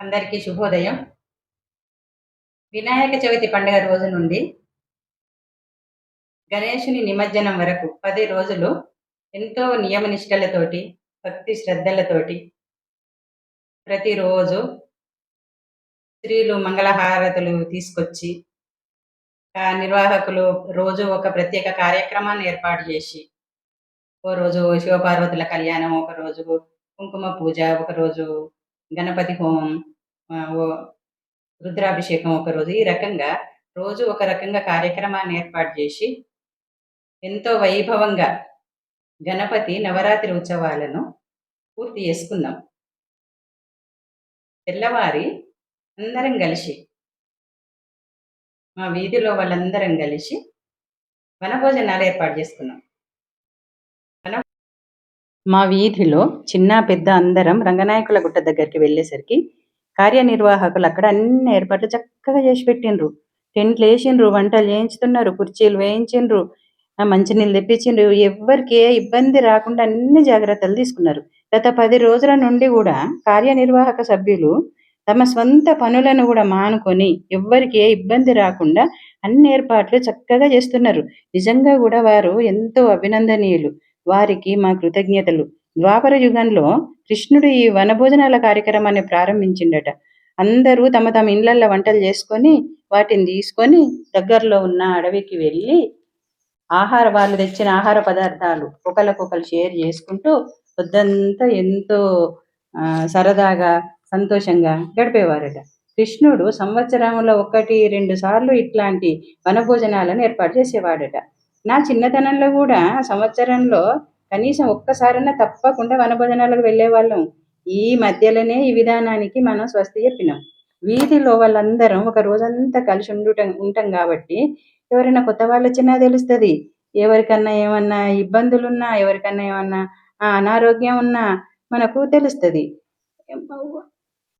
అందరికీ శుభోదయం. వినాయక చవితి పండుగ రోజు నుండి గణేషుని నిమజ్జనం వరకు పది రోజులు ఎంతో నియమనిష్టలతోటి భక్తి శ్రద్ధలతోటి ప్రతిరోజు స్త్రీలు మంగళహారతులు తీసుకొచ్చి నిర్వాహకులు రోజు ఒక ప్రత్యేక కార్యక్రమాన్ని ఏర్పాటు చేసి ఓ రోజు శివపార్వతుల కళ్యాణం ఒక రోజు కుంకుమ పూజ ఒక రోజు గణపతి హోమం ఓ రుద్రాభిషేకం ఒక రోజు. ఈ రకంగా రోజు ఒక రకంగా కార్యక్రమాన్ని ఏర్పాటు చేసి ఎంతో వైభవంగా గణపతి నవరాత్రి ఉత్సవాలను పూర్తి చేసుకున్నాం తెల్లవారి అందరం కలిసి మా వీధిలో వాళ్ళందరం కలిసి వనభోజనాలు ఏర్పాటు చేసుకున్నాం. మా వీధిలో చిన్న పెద్ద అందరం రంగనాయకుల గుట్ట దగ్గరికి వెళ్ళేసరికి కార్యనిర్వాహకులు అక్కడ అన్ని ఏర్పాట్లు చక్కగా చేసి పెట్టిండ్రు. టెంట్లు వేసిండ్రు వంటలు చేయించుతున్నారు కుర్చీలు వేయించిండ్రు ఆ మంచినీళ్ళు తెప్పించిండ్రు. ఎవ్వరికి ఏ ఇబ్బంది రాకుండా అన్ని జాగ్రత్తలు తీసుకున్నారు. గత పది రోజుల నుండి కూడా కార్యనిర్వాహక సభ్యులు తమ స్వంత పనులను కూడా మానుకొని ఎవ్వరికి ఏ ఇబ్బంది రాకుండా అన్ని ఏర్పాట్లు చక్కగా చేస్తున్నారు. నిజంగా కూడా వారు ఎంతో అభినందనీయులు. వారికి మా కృతజ్ఞతలు. ద్వాపర యుగంలో కృష్ణుడు ఈ వనభోజనాల కార్యక్రమాన్ని ప్రారంభించిండట. అందరూ తమ తమ ఇళ్ళల్లో వంటలు చేసుకొని వాటిని తీసుకొని దగ్గరలో ఉన్న అడవికి వెళ్ళి ఆహార వాళ్ళు తెచ్చిన ఆహార పదార్థాలు ఒకరికొకరు షేర్ చేసుకుంటూ పొద్దంతా ఎంతో సరదాగా సంతోషంగా గడిపేవారట. కృష్ణుడు సంవత్సరంలో ఒకటి రెండు సార్లు ఇట్లాంటి వనభోజనాలను ఏర్పాటు చేసేవాడట. నా చిన్నతనంలో కూడా సంవత్సరంలో కనీసం ఒక్కసారైనా తప్పకుండా వనభోజనాలకు వెళ్ళేవాళ్ళం. ఈ మధ్యలోనే ఈ విధానానికి మనం స్వస్తి చెప్పినాం. వీధిలో వాళ్ళందరం ఒక రోజంతా కలిసి ఉండుటం ఉంటాం కాబట్టి ఎవరైనా కొత్త వాళ్ళు వచ్చినా తెలుస్తుంది. ఎవరికన్నా ఏమన్నా ఇబ్బందులున్నా ఎవరికన్నా ఏమన్నా అనారోగ్యం ఉన్నా మనకు తెలుస్తుంది.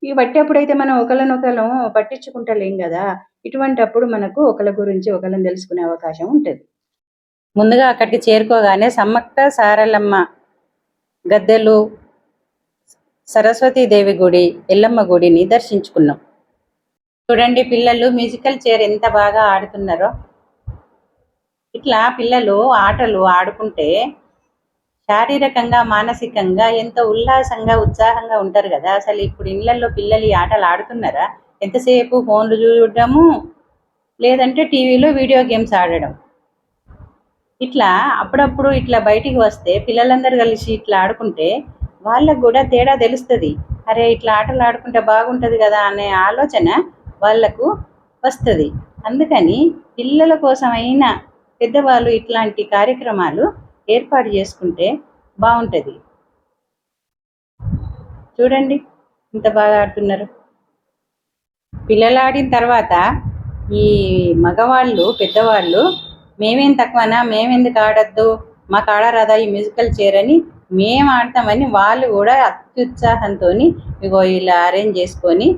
ఈ పట్టేప్పుడైతే మనం ఒకరినొకరం పట్టించుకుంటలేం కదా. ఇటువంటి అప్పుడు మనకు ఒకరి గురించి ఒకరిని తెలుసుకునే అవకాశం ఉంటుంది. ముందుగా అక్కడికి చేరుకోగానే సమ్మక్క సారలమ్మ గద్దెలు సరస్వతీదేవి గుడి ఎల్లమ్మ గుడిని దర్శించుకున్నాం. చూడండి పిల్లలు మ్యూజికల్ చైర్ ఎంత బాగా ఆడుతున్నారో. ఇట్లా పిల్లలు ఆటలు ఆడుకుంటే శారీరకంగా మానసికంగా ఎంతో ఉల్లాసంగా ఉత్సాహంగా ఉంటారు కదా. అసలు ఇప్పుడు ఇళ్ళలో పిల్లలు ఈ ఆటలు ఆడుతున్నారా? ఎంతసేపు ఫోన్లు చూడడము లేదంటే టీవీలో వీడియో గేమ్స్ ఆడడం. ఇట్లా అప్పుడప్పుడు ఇట్లా బయటికి వస్తే పిల్లలందరూ కలిసి ఇట్లా ఆడుకుంటే వాళ్ళకు కూడా తేడా తెలుస్తుంది. అరే ఇట్లా ఆటలు ఆడుకుంటే బాగుంటుంది కదా అనే ఆలోచన వాళ్ళకు వస్తుంది. అందుకని పిల్లల కోసమైనా పెద్దవాళ్ళు ఇట్లాంటి కార్యక్రమాలు ఏర్పాటు చేసుకుంటే బాగుంటుంది. చూడండి ఇంత బాగా ఆడుతున్నారు. పిల్లలు ఆడిన తర్వాత ఈ మగవాళ్ళు పెద్దవాళ్ళు మేమేం తక్కువనా? మేమెందుకు ఆడద్దు? మా కాడరాదా ఈ మ్యూజికల్ చైర్ అని మేము ఆడతామని వాళ్ళు కూడా అత్యుత్సాహంతో ఇగో ఇలా అరేంజ్ చేసుకొని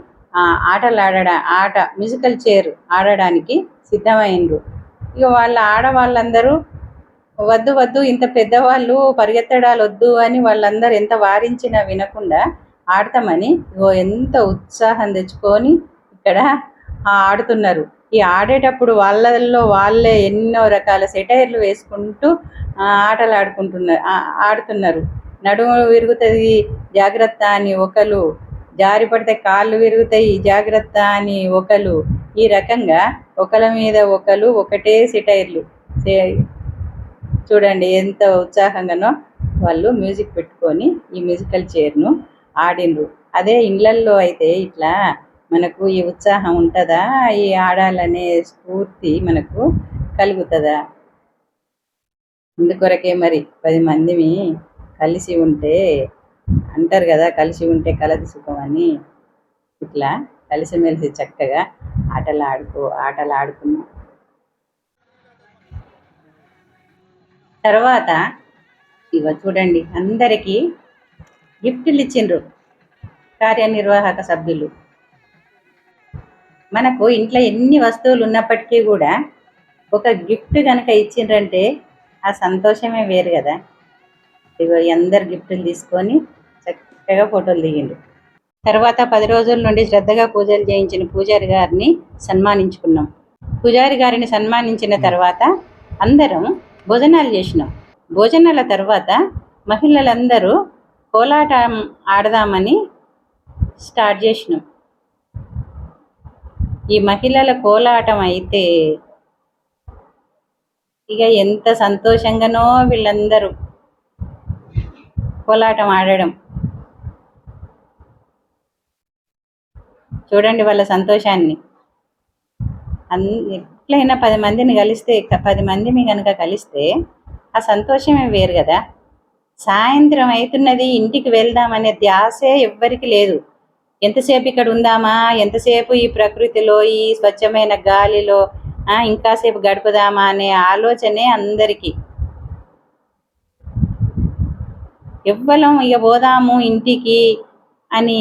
ఆటలు ఆడడా ఆట మ్యూజికల్ చైర్ ఆడడానికి సిద్ధమైనరు ఇక వాళ్ళ ఆడవాళ్ళందరూ వద్దు వద్దు ఇంత పెద్దవాళ్ళు పరిగెత్తడాలు వద్దు అని వాళ్ళందరూ ఎంత వారించినా వినకుండా ఆడతామని ఇగో ఎంత ఉత్సాహం తెచ్చుకొని ఇక్కడ ఆడుతున్నారు. ఈ ఆడేటప్పుడు వాళ్ళల్లో వాళ్ళే ఎన్నో రకాల సెటైర్లు వేసుకుంటూ ఆటలు ఆడుకుంటున్నారు ఆడుతున్నారు. నడుము విరుగుతుంది జాగ్రత్త అని ఒకరు. జారి పడితే కాళ్ళు విరుగుతాయి జాగ్రత్త అని ఒకరు. ఈ రకంగా ఒకరి మీద ఒకరు ఒకటే సెటైర్లు. చూడండి ఎంత ఉత్సాహంగానో వాళ్ళు మ్యూజిక్ పెట్టుకొని ఈ మ్యూజికల్ చైర్ను ఆడిండ్రు అదే ఇళ్ళల్లో అయితే ఇట్లా మనకు ఈ ఉత్సాహం ఉంటుందా? ఈ ఆడాలనే స్ఫూర్తి మనకు కలుగుతుందా? ఇందుకొరకే మరి పది మందిని కలిసి ఉంటే అంటారు కదా కలిసి ఉంటే కలది సుఖం అని. ఇట్లా కలిసిమెలిసి చక్కగా ఆటలు ఆడుకో ఆటలు ఆడుకున్నాం తర్వాత ఇవ చూడండి అందరికీ గిఫ్ట్లు ఇచ్చిండ్రు కార్యనిర్వాహక సభ్యులు. మనకు ఇంట్లో ఎన్ని వస్తువులు ఉన్నప్పటికీ కూడా ఒక గిఫ్ట్ కనుక ఇచ్చిండ్రంటే ఆ సంతోషమే వేరు కదా. ఇగో అందరు గిఫ్ట్లు తీసుకొని చక్కగా ఫోటోలు దిగిండ్రు తర్వాత పది రోజుల నుండి శ్రద్ధగా పూజలు చేయించిన పూజారి గారిని సన్మానించుకున్నాం. పూజారి గారిని సన్మానించిన తర్వాత అందరం భోజనాలు చేసినాం. భోజనాల తర్వాత మహిళలందరూ కోలాటం ఆడదామని స్టార్ట్ చేసినాం. ఈ మహిళల కోలాటం అయితే ఇక ఎంత సంతోషంగానో వీళ్ళందరూ కోలాటం ఆడడం. చూడండి వాళ్ళ సంతోషాన్ని. అన్ ఎట్లయినా పది మందిని కలిస్తే పది మందిని కనుక కలిస్తే ఆ సంతోషమే వేరు కదా. సాయంత్రం అవుతున్నది ఇంటికి వెళ్దామనే ధ్యాసే ఎవ్వరికి లేదు. ఎంతసేపు ఇక్కడ ఉందామా? ఎంతసేపు ఈ ప్రకృతిలో ఈ స్వచ్ఛమైన గాలిలో ఇంకాసేపు గడుపుదామా అనే ఆలోచనే అందరికీ. ఎవ్వరం ఇక పోదాము ఇంటికి అని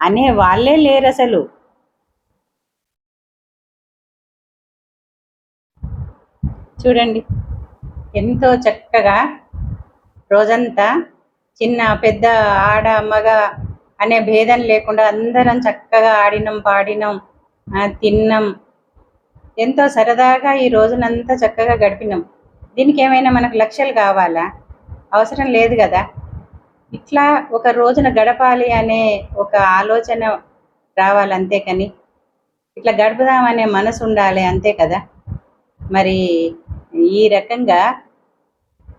అనే వాళ్ళే లేరు అసలు చూడండి ఎంతో చక్కగా రోజంతా చిన్న పెద్ద ఆడ మగ అనే భేదం లేకుండా అందరం చక్కగా ఆడినం పాడినం తిన్నాం. ఎంతో సరదాగా ఈ రోజునంతా చక్కగా గడిపినాం. దీనికి ఏమైనా మనకు లక్ష్యాలు కావాలా? అవసరం లేదు కదా. ఇట్లా ఒక రోజున గడపాలి అనే ఒక ఆలోచన రావాలి అంతే కానీ ఇట్లా గడుపుదామనే మనసు ఉండాలి అంతే కదా. మరి ఈ రకంగా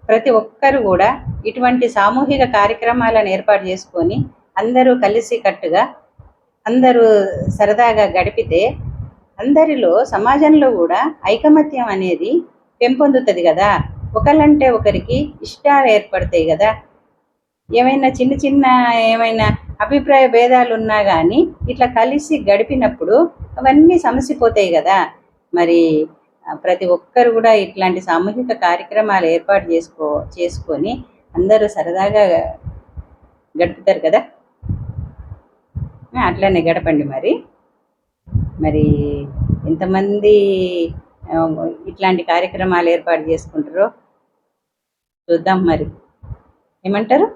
ప్రతి ఒక్కరు కూడా ఇటువంటి సామూహిక కార్యక్రమాలను ఏర్పాటు చేసుకొని అందరూ కలిసి కట్టుగా అందరూ సరదాగా గడిపితే అందరిలో సమాజంలో కూడా ఐకమత్యం అనేది పెంపొందుతుంది కదా. ఒకళ్ళంటే ఒకరికి ఇష్టాలు ఏర్పడతాయి కదా. ఏమైనా చిన్న చిన్న ఏమైనా అభిప్రాయ భేదాలు ఉన్నా కానీ ఇట్లా కలిసి గడిపినప్పుడు అవన్నీ సమసిపోతాయి కదా. మరి ప్రతి ఒక్కరు కూడా ఇట్లాంటి సామూహిక కార్యక్రమాలు ఏర్పాటు చేసుకో చేసుకొని అందరూ సరదాగా గడుపుతారు కదా. అట్లనే గడపండి మరి. మరి ఎంతమంది ఇట్లాంటి కార్యక్రమాలు ఏర్పాటు చేసుకుంటారో చూద్దాం మరి. ఏమంటారు?